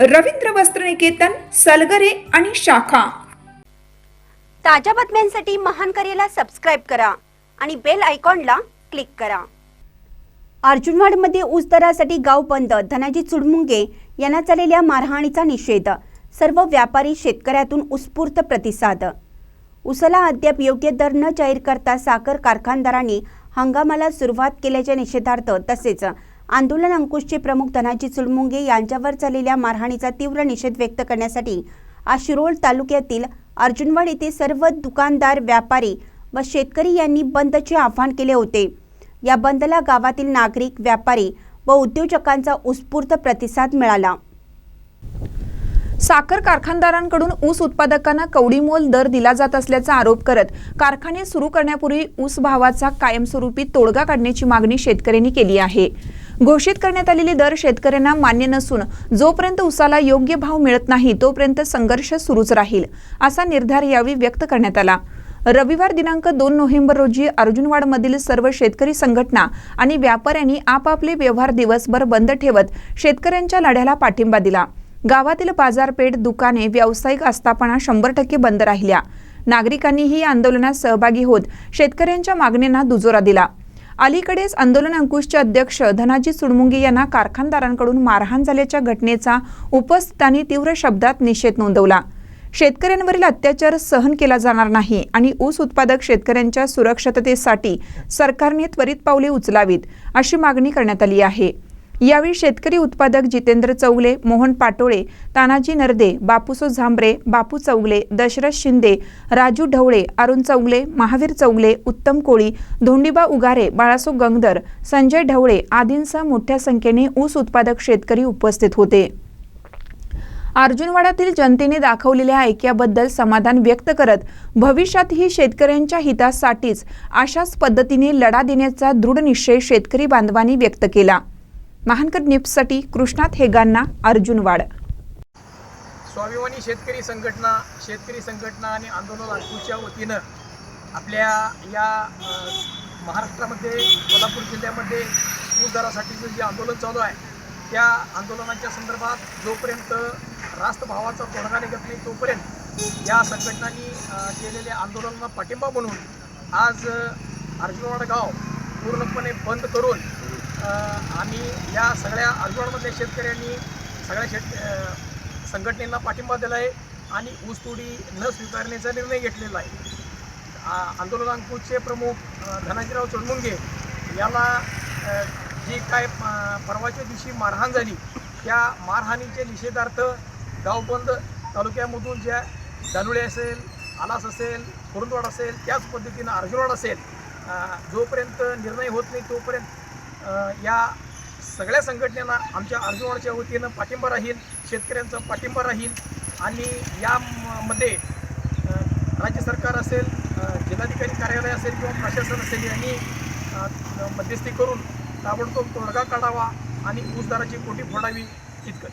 रवींद्र वस्त्रनिकेतन सलगरे आणि शाखा. ताज्या बातम्यांसाठी महान करेला सबस्क्राईब करा आणि बेल आयकॉनला क्लिक करा. अर्जुनवाडमध्ये ऊस दरासाठी गाव बंद धनाजी चुडमुंगे यांना चाललेल्या मारहाणीचा निषेध. सर्व व्यापारी शेतकऱ्यातून उत्स्फूर्त प्रतिसाद. उसाला अद्याप योग्य दर न जाहीर करता साखर कारखानदारांनी हंगामाला सुरुवात केल्याच्या निषेधार्थ तसेच आंदोलन अंकुशचे प्रमुख धनाजी चुलमुंगे यांच्यावर चाललेल्या मारहाणीचा तीव्र निषेध व्यक्त करण्यासाठी आशिरोळ तालुक्यातील अर्जुनवाड येथे सर्व दुकानदार व्यापारी व शेतकरी यांनी बंदचे आवाहन केले होते. या बंदला गावातील नागरिक व्यापारी व उद्योजकांचा उत्स्फूर्त प्रतिसाद मिळाला. साखर कारखानदारांकडून ऊस उत्पादकांना कवडीमोल दर दिला जात असल्याचा आरोप करत कारखाने सुरू करण्यापूर्वी ऊस भावाचा कायमस्वरूपी तोडगा काढण्याची मागणी शेतकऱ्यांनी केली आहे. घोषित करण्यात आलेले दर शेतकऱ्यांना मान्य नसून जोपर्यंत उसाला योग्य भाव मिळत नाही तोपर्यंत संघर्ष सुरूच राहील असा निर्धार यावेळी व्यक्त करण्यात आला. रविवार दिनांक दोन नोव्हेंबर रोजी अर्जुनवाडमधील सर्व शेतकरी संघटना आणि व्यापाऱ्यांनी आपापले व्यवहार दिवसभर बंद ठेवत शेतकऱ्यांच्या लढ्याला पाठिंबा दिला. गावातील बाजारपेठ दुकाने व्यावसायिक आस्थापना शंभर टक्के बंद राहिल्या. नागरिकांनीही या आंदोलनात सहभागी होत शेतकऱ्यांच्या मागण्यांना दुजोरा दिला. अलीकडेच आंदोलन अंकुशचे अध्यक्ष धनाजी सुडमुंगी यांना कारखानदारांकडून मारहाण झाल्याच्या घटनेचा उपस्थितांनी तीव्र शब्दात निषेध नोंदवला. शेतकऱ्यांवरील अत्याचार सहन केला जाणार नाही आणि ऊस उत्पादक शेतकऱ्यांच्या सुरक्षिततेसाठी सरकारने त्वरित पावले उचलावीत अशी मागणी करण्यात आली आहे. यावेळी शेतकरी उत्पादक जितेंद्र चौगले मोहन पाटोळे तानाजी नरदे बापूसो झांबरे बापू चौगले दशरथ शिंदे राजू ढवळे अरुण चौगले महावीर चौगले उत्तम कोळी धोंडीबा उगारे बाळासो गंगदर संजय ढवळे आदींसह मोठ्या संख्येने ऊस उत्पादक शेतकरी उपस्थित होते. अर्जुनवाड्यातील जनतेने दाखवलेल्या ऐक्याबद्दल समाधान व्यक्त करत भविष्यातही शेतकऱ्यांच्या हितासाठीच अशाच पद्धतीने लढा देण्याचा दृढ निश्चय शेतकरी बांधवांनी व्यक्त केला. महानकर न्यूजसाठी कृष्णात हेगांना अर्जुनवाड स्वाभिमानी शेतकरी संघटना शेतकरी संघटना आणि आंदोलन आगपूरच्या वतीनं आपल्या या महाराष्ट्रामध्ये कोल्हापूर जिल्ह्यामध्ये ऊस दरासाठीचं जे आंदोलन चालू आहे त्या आंदोलनाच्या संदर्भात जोपर्यंत रास्त भावाचा तोडगा निघत नाही तोपर्यंत या संघटनांनी केलेल्या आंदोलनाला पाठिंबा म्हणून आज अर्जुनवाड गाव पूर्णपणे बंद करून आम्ही या सगळ्या अर्जुनवाडमधल्या शेतकऱ्यांनी सगळ्या शेत संघटनेला पाठिंबा दिला आहे आणि ऊसतोडी न स्वीकारण्याचा निर्णय घेतलेला आहे. आ- आंदोलन अंकुशचे प्रमुख धनाजीराव चोडमुंगे याला जी काय परवाच्या दिवशी मारहाण झाली त्या मारहाणीचे निषेधार्थ गावबंद तालुक्यामधून ज्या दानुळे असेल आलास असेल कुरुंदवाड असेल त्याच पद्धतीनं अर्जुनवाड असेल जोपर्यंत निर्णय होत नाही तोपर्यंत या सगळ्या संघटनेला आमच्या अर्जुनाच्या वतीनं पाठिंबा राहील शेतकऱ्यांचा पाठिंबा राहील आणि यामध्ये राज्य सरकार असेल जिल्हाधिकारी कार्यालय असेल किंवा प्रशासन असेल यांनी मध्यस्थी करून ताबडतोब तोडगा काढावा आणि ऊसदाराची कोटी फोडावी इतकं